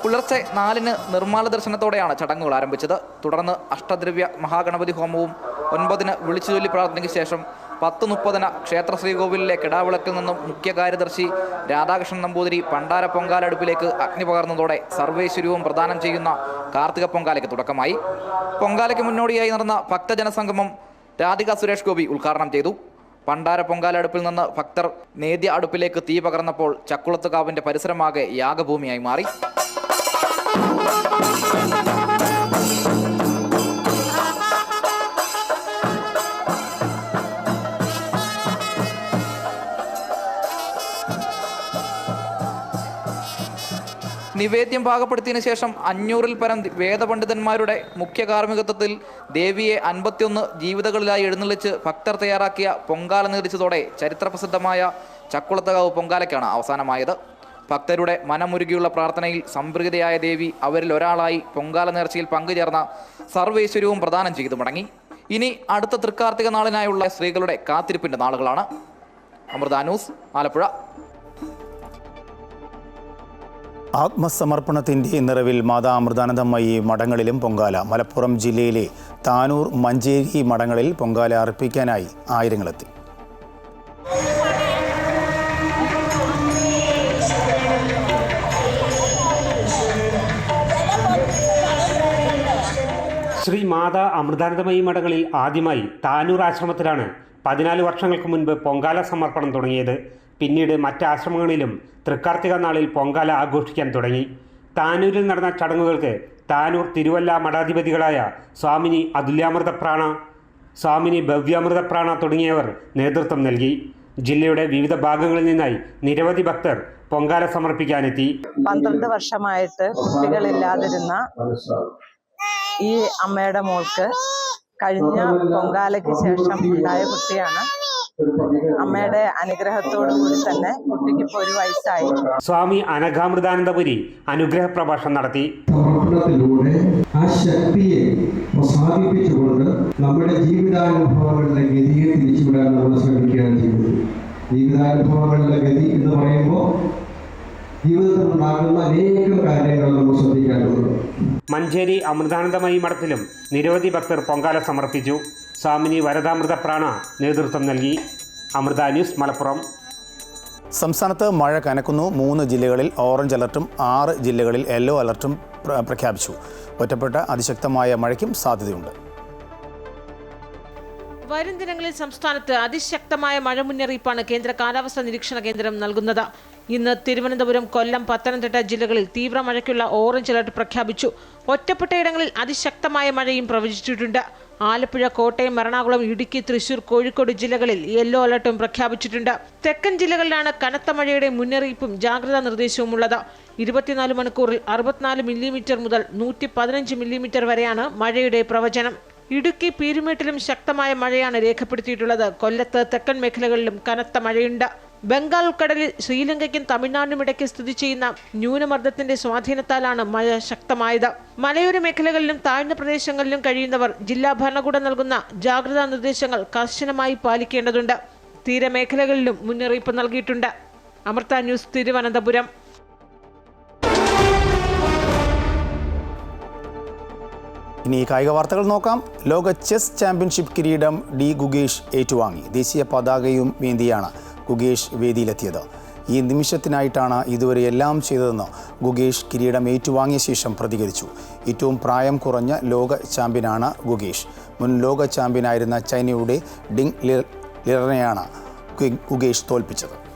പുലർച്ചെ നാലിന് നിർമ്മാല ദർശനത്തോടെയാണ് ചടങ്ങുകൾ ആരംഭിച്ചത്. തുടർന്ന് അഷ്ടദ്രവ്യ മഹാഗണപതി ഹോമവും ഒൻപതിന് വിളിച്ചുചൊല്ലി പ്രാർത്ഥനയ്ക്ക് ശേഷം പത്ത് മുപ്പതിന് ക്ഷേത്ര ശ്രീകോവിലിലെ കിടാവിളക്കിൽ നിന്നും മുഖ്യ കാര്യദർശി രാധാകൃഷ്ണൻ നമ്പൂതിരി പണ്ടാര പൊങ്കാലടുപ്പിലേക്ക് അഗ്നി പകർന്നതോടെ സർവേശ്വരവും പ്രദാനം ചെയ്യുന്ന കാർത്തിക പൊങ്കാലയ്ക്ക് തുടക്കമായി. പൊങ്കാലയ്ക്ക് മുന്നോടിയായി നടന്ന ഭക്തജനസംഗമം രാധിക സുരേഷ് ഗോപി ഉദ്ഘാടനം ചെയ്തു. പണ്ടാര പൊങ്കാലടുപ്പിൽ നിന്ന് ഭക്തർ നേദ്യ അടുപ്പിലേക്ക് തീ പകർന്നപ്പോൾ ചക്കുളത്തുകാവിന്റെ പരിസരമാകെ യാഗഭൂമിയായി മാറി. നിവേദ്യം പാകപ്പെടുത്തിയതിനു ശേഷം അഞ്ഞൂറിൽ പരം വേദപണ്ഡിതന്മാരുടെ മുഖ്യ കാർമ്മികത്വത്തിൽ ദേവിയെ അൻപത്തിയൊന്ന് ജീവിതകളിലായി എഴുന്നള്ളിച്ച് ഭക്തർ തയ്യാറാക്കിയ പൊങ്കാല നീടിച്ചതോടെ ചരിത്രപ്രസിദ്ധമായ ചക്കുളത്തകാവ് പൊങ്കാലയ്ക്കാണ് അവസാനമായത്. ഭക്തരുടെ മനമുരുകിയുള്ള പ്രാർത്ഥനയിൽ സംപ്രീതയായ ദേവി അവരിൽ ഒരാളായി പൊങ്കാല നേർച്ചയിൽ പങ്കുചേർന്ന സർവേശ്വരവും പ്രദാനം ചെയ്തു മടങ്ങി. ഇനി അടുത്ത തൃക്കാർത്തിക നാളിനായുള്ള സ്ത്രീകളുടെ കാത്തിരിപ്പിന്റെ നാളുകളാണ്. അമൃത ന്യൂസ് ആലപ്പുഴ. ആത്മസമർപ്പണത്തിന്റെ നിറവിൽ മാതാ അമൃതാനന്ദമ്മയി മഠങ്ങളിലും പൊങ്കാല. മലപ്പുറം ജില്ലയിലെ താനൂർ മഞ്ചേരി മഠങ്ങളിൽ പൊങ്കാല അർപ്പിക്കാനായി ആയിരങ്ങളെത്തി. ശ്രീ മാതാ അമൃതാനന്ദമയി മഠങ്ങളിൽ ആദ്യമായി താനൂർ ആശ്രമത്തിലാണ് പതിനാല് വർഷങ്ങൾക്ക് മുൻപ് പൊങ്കാല സമർപ്പണം തുടങ്ങിയത്. പിന്നീട് മറ്റ് ആശ്രമങ്ങളിലും തൃക്കാർത്തിക നാളിൽ പൊങ്കാല ആഘോഷിക്കാൻ തുടങ്ങി. താനൂരിൽ നടന്ന ചടങ്ങുകൾക്ക് താനൂർ തിരുവല്ല മഠാധിപതികളായ സ്വാമിനി അതുല്യാമൃതപ്രാണ സ്വാമിനി ഭവ്യാമൃതപ്രാണ തുടങ്ങിയവർ നേതൃത്വം നൽകി. ജില്ലയുടെ വിവിധ ഭാഗങ്ങളിൽ നിന്നായി നിരവധി ഭക്തർ പൊങ്കാല സമർപ്പിക്കാനെത്തി. പന്ത്രണ്ട് വർഷമായിട്ട് കുട്ടികളില്ലാതിരുന്ന ഈ അമ്മയുടെ മോൾക്ക് കഴിഞ്ഞ പൊങ്കാലയ്ക്ക് ശേഷം ഉണ്ടായ കുട്ടിയാണ്. അമ്മയുടെ അനുഗ്രഹത്തോടു കൂടി തന്നെ കുട്ടിക്ക് ഇപ്പോൾ ഒരു വയസ്സായി. സ്വാമി അനഘാമൃതാനന്ദപുരി അനുഗ്രഹ പ്രഭാഷണം നടത്തി. സമർപ്പണത്തിലൂടെ ആ ശക്തിയെ പ്രസാദിപ്പിച്ചുകൊണ്ട് നമ്മുടെ ജീവിതാനുഭവങ്ങളുടെ ഗതിയെ തിരിച്ചുവിടാൻ നമ്മൾ ശ്രമിക്കുകയാണ് ചെയ്യുന്നത്. ജീവിതാനുഭവങ്ങളുടെ ഗതി എന്ന് പറയുമ്പോൾ ജീവിതത്തിൽ ഉണ്ടാകുന്ന അനേകം കാര്യങ്ങൾ നമ്മൾ ശ്രദ്ധിക്കേണ്ടതുണ്ട്. മഞ്ചേരി അമൃതാനന്ദമയി മഠത്തിലും നിരവധി ഭക്തർ പൊങ്കാല സമർപ്പിച്ചു. സ്വാമിനി വരദാമൃതപ്രാണ നേതൃത്വം നൽകി. അമൃത ന്യൂസ് മലപ്പുറം. സംസ്ഥാനത്ത് മഴ കനക്കുന്നു. മൂന്ന് ജില്ലകളിൽ ഓറഞ്ച് അലർട്ടും ആറ് ജില്ലകളിൽ യെല്ലോ അലർട്ടും പ്രഖ്യാപിച്ചു. ഒറ്റപ്പെട്ട അതിശക്തമായ മഴയ്ക്കും സാധ്യതയുണ്ട്. വരും ദിനങ്ങളിൽ സംസ്ഥാനത്ത് അതിശക്തമായ മഴ മുന്നറിയിപ്പാണ് കേന്ദ്ര കാലാവസ്ഥാ നിരീക്ഷണ കേന്ദ്രം നൽകുന്നത്. ഇന്ന് തിരുവനന്തപുരം കൊല്ലം പത്തനംതിട്ട ജില്ലകളിൽ തീവ്ര മഴയ്ക്കുള്ള ഓറഞ്ച് അലർട്ട് പ്രഖ്യാപിച്ചു. ഒറ്റപ്പെട്ടയിടങ്ങളിൽ അതിശക്തമായ മഴയും പ്രവചിച്ചിട്ടുണ്ട്. ആലപ്പുഴ കോട്ടയം എറണാകുളം ഇടുക്കി തൃശൂർ കോഴിക്കോട് ജില്ലകളിൽ യെല്ലോ അലർട്ടും പ്രഖ്യാപിച്ചിട്ടുണ്ട്. തെക്കൻ ജില്ലകളിലാണ് കനത്ത മഴയുടെ മുന്നറിയിപ്പും ജാഗ്രതാ നിർദ്ദേശവും ഉള്ളത്. ഇരുപത്തിനാല് മണിക്കൂറിൽ അറുപത്തിനാല് മില്ലിമീറ്റർ മുതൽ നൂറ്റി പതിനഞ്ച് മില്ലിമീറ്റർ വരെയാണ് മഴയുടെ പ്രവചനം. ഇടുക്കി പീരുമേട്ടിലും ശക്തമായ മഴയാണ് രേഖപ്പെടുത്തിയിട്ടുള്ളത്. കൊല്ലത്ത് തെക്കൻ മേഖലകളിലും കനത്ത മഴയുണ്ട്. ബംഗാൾ ഉൾക്കടലിൽ ശ്രീലങ്കയ്ക്കും തമിഴ്നാടിനും ഇടയ്ക്ക് സ്ഥിതി ചെയ്യുന്ന ന്യൂനമർദ്ദത്തിന്റെ സ്വാധീനത്താലാണ് മഴ ശക്തമായത്. മലയോര മേഖലകളിലും താഴ്ന്ന പ്രദേശങ്ങളിലും കഴിയുന്നവർ ജില്ലാ ഭരണകൂടം നൽകുന്ന ജാഗ്രതാ നിർദ്ദേശങ്ങൾ കർശനമായി പാലിക്കേണ്ടതുണ്ട്. തീരമേഖലകളിലും മുന്നറിയിപ്പ് നൽകിയിട്ടുണ്ട്. അമൃത ന്യൂസ് തിരുവനന്തപുരം. ഇനി കായിക വാർത്തകൾ നോക്കാം. ലോക ചെസ് ചാമ്പ്യൻഷിപ്പ് കിരീടം ഡി ഗുഗേഷ് ഏറ്റുവാങ്ങി. ദേശീയ പതാകയും വേദിയാണ് ഗുഗേഷ് വേദിയിലെത്തിയത്. ഈ നിമിഷത്തിനായിട്ടാണ് ഇതുവരെ എല്ലാം ചെയ്തതെന്ന് ഗുഗേഷ് കിരീടം ഏറ്റുവാങ്ങിയ ശേഷം പ്രതികരിച്ചു. ഏറ്റവും പ്രായം കുറഞ്ഞ ലോക ചാമ്പ്യനാണ് ഗുഗേഷ് മുൻ ലോക ചാമ്പ്യനായിരുന്ന ചൈനയുടെ ഡിങ് ലിറനെയാണ് ഗുഗേഷ് തോൽപ്പിച്ചത്.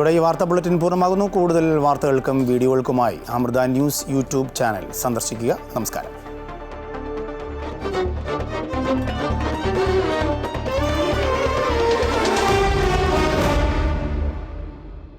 ഇതോടെ ഈ വാർത്താ ബുള്ളറ്റിൻ പൂർണമാകുന്നു. കൂടുതൽ വാർത്തകൾക്കും വീഡിയോകൾക്കുമായി അമൃത ന്യൂസ് യൂട്യൂബ് ചാനൽ സന്ദർശിക്കുക. നമസ്കാരം.